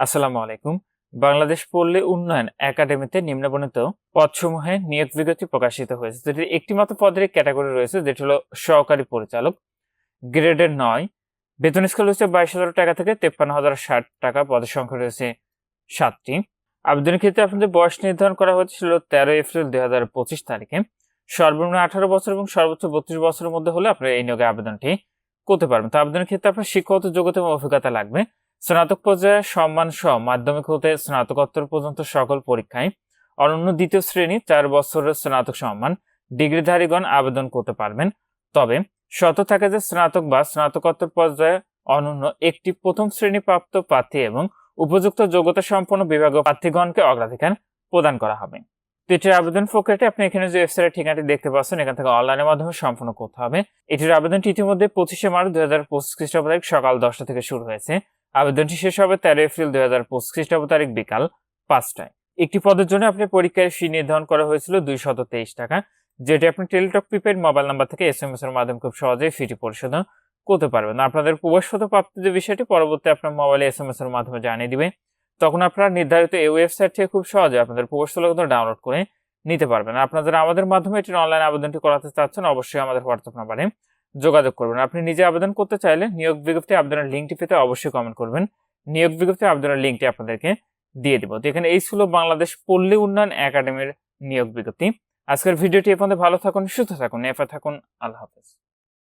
আসসালামু আলাইকুম। বাংলাদেশ পল্লী উন্নয়ন একাডেমিতে নিম্নবর্ণিত পদসমূহে নিয়োগ বিজ্ঞপ্তি প্রকাশিত হয়েছে যেটির একটি মাত্র পদের ক্যাটাগরি রয়েছে, যেটি হলো সহকারী পরিচালক। গ্রেডের নয়, বেতন স্কেল রয়েছে বাইশ হাজার টাকা থেকে তেপ্পান্ন হাজার ষাট টাকা, পদের সংখ্যা রয়েছে সাতটি। আবেদনের ক্ষেত্রে আপনাদের বয়স নির্ধারণ করা হয়েছিল তেরো এপ্রিল দুই হাজার পঁচিশ তারিখে। সর্বনিম্ন আঠারো বছর এবং সর্বোচ্চ বত্রিশ বছরের মধ্যে হলে আপনারা এই নিয়োগে আবেদনটি করতে পারবেন। তো আবেদনের ক্ষেত্রে আপনার শিক্ষাগত যোগ্যতা এবং অভিজ্ঞতা লাগবে। স্নাতক পর্যায়ে সম্মান সহ মাধ্যমিক হতে স্নাতকোত্তর পর্যন্ত সকল পরীক্ষায় অনন্য দ্বিতীয় শ্রেণি চার বছরের স্নাতক সম্মান ডিগ্রিধারীগণ আবেদন করতে পারবেন। তবে শত থাকে যে স্নাতক বা স্নাতকোত্তর পর্যায়ে অনন্য একটি প্রথম শ্রেণি প্রাপ্ত প্রার্থী এবং উপযুক্ত যোগ্যতা সম্পন্ন বিভাগীয় প্রার্থীগণকে অগ্রাধিকার প্রদান করা হবে। এটির আবেদন প্রক্রিয়াটি আপনি এখানে যে ওয়েবসাইটের ঠিকানাটি দেখতে পাচ্ছেন, এখান থেকে অনলাইনের মাধ্যমে সম্পন্ন করতে হবে। এটির আবেদনটি ইতিমধ্যে পঁচিশে মার্চ দুই হাজার পঁচিশ খ্রিস্টাব্দ সকাল দশটা থেকে শুরু হয়েছে। আবেদনটি শেষ হবে তেরো এপ্রিল দুই হাজার পঁচিশ খ্রিস্টাব্দ তারিখ বিকাল পাঁচটায়। একটি পদের জন্য আপনি পরীক্ষার ফি নির্ধারণ করা হয়েছিল দুইশত তেইশ টাকা, যেটি আপনি টেলিটক প্রিপেড মোবাইল নাম্বার থেকে এস এম এস এর মাধ্যমে খুব সহজেই ফিটি পরিশোধ করতে পারবেন। আপনাদের প্রবেশগত প্রাপ্তির যে বিষয়টি, পরবর্তী আপনার মোবাইলে এস এম এস এর মাধ্যমে জানিয়ে দিবে। তখন আপনারা নির্ধারিত এই ওয়েবসাইট থেকে খুব সহজে আপনাদের প্রবেশগুলো ডাউনলোড করে নিতে পারবেন। আপনারা আমাদের মাধ্যমে এটির অনলাইন আবেদনটি করাতে চাচ্ছেন, অবশ্যই আমাদের হোয়াটসঅ্যাপ নাম্বারে যোগাযোগ করবেন। আপনি নিজে আবেদন করতে চাইলে নিয়োগ বিজ্ঞপ্তি আবেদনের লিঙ্কটি পেতে অবশ্যই কমেন্ট করবেন। নিয়োগ বিজ্ঞপ্তি আবেদনের লিঙ্কটি আপনাদেরকে দিয়ে দেবো। তো এখানে এই ছিল বাংলাদেশ পল্লী উন্নয়ন একাডেমির নিয়োগ বিজ্ঞপ্তি। আজকের ভিডিওটি এ ভালো থাকুন, সুস্থ থাকুন এফা থাকুন। আল্লাহ হাফেজ।